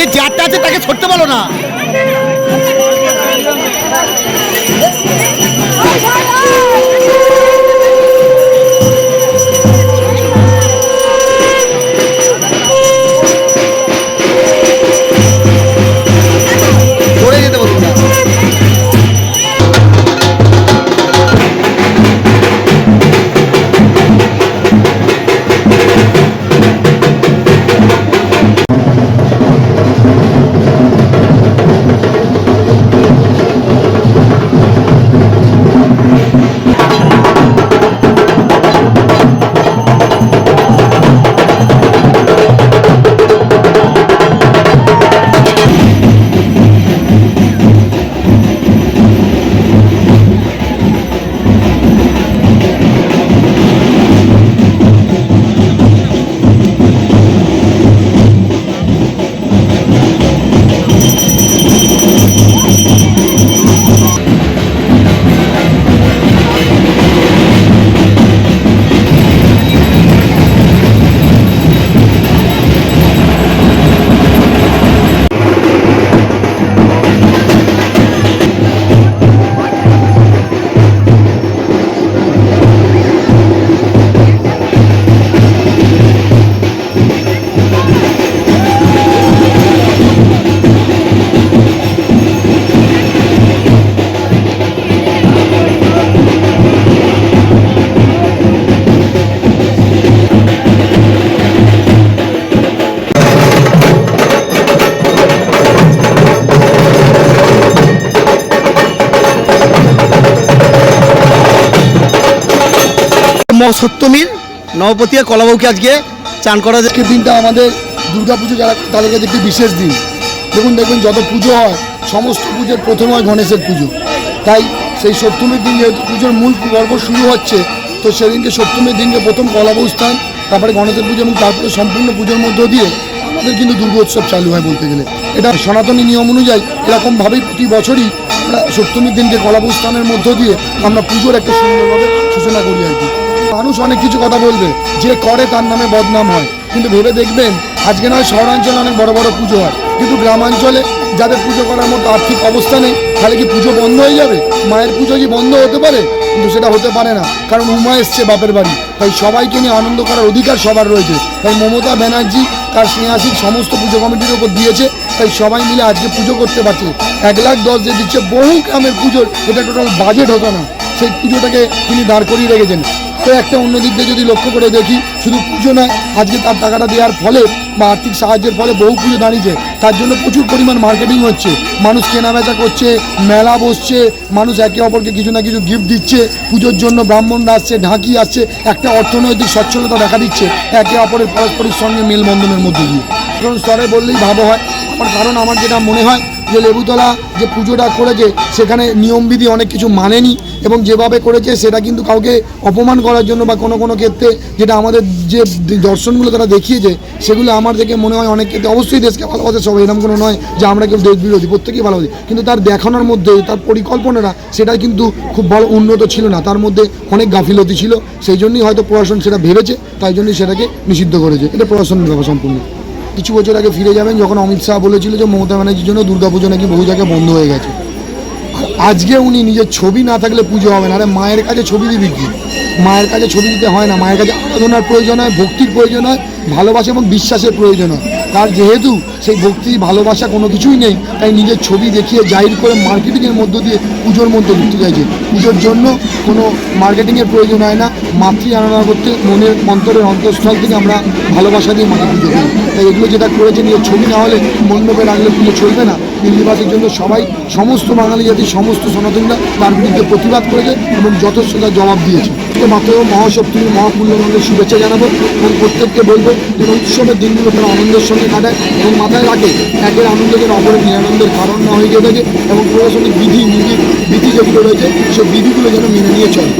যে জারটা আছে তাকে ছড়তে বলো না। সপ্তমীর নবপতিয়া কলাবউকে আজকে চান করা যায়। দিনটা আমাদের দুর্গাপুজো যারা তাদের কাছে একটি বিশেষ দিন। দেখুন দেখুন যত পুজো হয়, সমস্ত পুজোর প্রথম হয় গণেশের পুজো। তাই সেই সপ্তমীর দিন যেহেতু পুজোর মূল পর্ব শুরু হচ্ছে, তো সেদিনকে সপ্তমীর দিনকে প্রথম কলাবউ স্থান, তারপরে গণেশের পুজো এবং তারপরে সম্পূর্ণ পুজোর মধ্য দিয়ে আমাদের কিন্তু দুর্গোৎসব চালু হয় বলতে গেলে। এটা সনাতনী নিয়ম অনুযায়ী এরকমভাবেই প্রতি বছরই আমরা সপ্তমীর দিনকে কলাবউ স্থানের মধ্য দিয়ে আমরা পুজোর একটা সুন্দরভাবে সূচনা করি আর কি। মানুষ অনেক কিছু কথা বলবে। যে করে তার নামে বদনাম হয়। কিন্তু ভেবে দেখবেন, আজকে নয়, শহরাঞ্চলে অনেক বড় বড় পুজো হয়। কিন্তু গ্রামাঞ্চলে যাদের পুজো করার মতো আর্থিক অবস্থা নেই, তাহলে কি পুজো বন্ধ হয়ে যাবে? মায়ের পুজো কি বন্ধ হতে পারে? কিন্তু সেটা হতে পারে না, কারণ উমা এসছে বাপের বাড়ি। তাই সবাইকে নিয়ে আনন্দ করার অধিকার সবার রয়েছে। তাই মমতা ব্যানার্জি তার স্নেহাসিক সমস্ত পুজো কমিটির উপর দিয়েছে। তাই সবাই মিলে আজকে পুজো করতে পারছে। এক লাখ দশ যে দিচ্ছে বহু গ্রামের পুজোর এটা টোটাল বাজেট হতো না। সেই পুজোটাকে তিনি দাঁড় করিয়ে রেখেছেন। তো একটা অন্য দিক দিয়ে যদি লক্ষ্য করে দেখি, শুধু পুজো নয়, আজকে তার টাকাটা দেওয়ার ফলে বা আর্থিক সাহায্যের ফলে বহু পুজো দাঁড়িয়েছে। তার জন্য প্রচুর পরিমাণ মার্কেটিং হচ্ছে। মানুষ কেনাবেচা করছে, মেলা বসছে, মানুষ একে অপরকে কিছু না কিছু গিফট দিচ্ছে। পুজোর জন্য ব্রাহ্মণরা আসছে, ঢাকি আসছে, একটা অর্থনৈতিক সচ্ছলতা দেখা দিচ্ছে একে অপরের পারস্পরিক সঙ্গে মেলবন্ধনের মধ্যে দিয়ে। কারণ স্তরে বললেই ভালো হয় কারণ আমার যেটা মনে হয় যে লেবুতলা যে পুজোটা করেছে, সেখানে নিয়মবিধি অনেক কিছু মানেনি এবং যেভাবে করেছে, সেটা কিন্তু কাউকে অপমান করার জন্য বা কোনো কোনো ক্ষেত্রে যেটা আমাদের যে দর্শনগুলো তারা দেখিয়েছে, সেগুলো আমার দেখে মনে হয় অনেক ক্ষেত্রে অবশ্যই দেশকে ভালোবাসে সবাই। এরকম কোনো নয় যে আমরা কেউ দেশ বিরোধী, প্রত্যেকেই ভালোবাসি। কিন্তু তার দেখানোর মধ্যে, তার পরিকল্পনাটা সেটা কিন্তু খুব ভালো উন্নত ছিল না। তার মধ্যে অনেক গাফিলতি ছিল। সেই জন্যই হয়তো প্রশাসন সেটা ভেবেছে, তাই জন্যই সেটাকে নিষিদ্ধ করেছে। এটা প্রশাসনের ব্যাপার সম্পূর্ণ। কিছু বছর আগে ফিরে যাবেন যখন অমিত শাহ বলেছিল যে মমতা ব্যানার্জির জন্য দুর্গাপুজো নাকি বহু জায়গায় বন্ধ হয়ে গেছে। আর আজকে উনি নিজের ছবি না থাকলে পুজো হবে না। আরে মায়ের কাছে ছবি দিবি কি? মায়ের কাছে ছবি দিতে হয় না। মায়ের কাছে আরাধনার প্রয়োজন হয়, ভক্তির প্রয়োজন হয়, ভালোবাসা এবং বিশ্বাসের প্রয়োজন হয়। তার যেহেতু সেই ভক্তি, ভালোবাসা কোনো কিছুই নেই, তাই নিজের ছবি দেখিয়ে জাহির করে মার্কেটিংয়ের মধ্য দিয়ে পুজোর মধ্যে ঢুকতে চাইছে। পুজোর জন্য কোনো মার্কেটিংয়ের প্রয়োজন হয় না। মাতৃ আরাধনা করতে মনের অন্তরের অন্তঃস্থল থেকে আমরা ভালোবাসা দিয়ে মাকে পুজো করি। তাই এগুলো যেটা করেছে নিজের ছবি না হলে মণ্ডপে রাখলে পুজো চলবে না। দিল্লিবাসীর জন্য সবাই, সমস্ত বাঙালি জাতির সমস্ত সনাতনীরা তার বিরুদ্ধে প্রতিবাদ করেছে এবং যথেষ্ট জবাব দিয়েছে। তো মাত্র মহাশক্তি মহাপূর্ণমন্ডলের শুভেচ্ছা জানাব এবং প্রত্যেককে বলব যে উৎসবের দিনগুলো তারা আনন্দের সঙ্গে কাটায় এবং মাথায় রাখে, একের আনন্দ যেন অপরের নিরানন্দের কারণ না হয়ে গিয়ে থাকে এবং প্রশাসনিক বিধি নীতি, বিধি যেগুলো রয়েছে, সেই বিধিগুলো যেন মেনে নিয়ে চলে।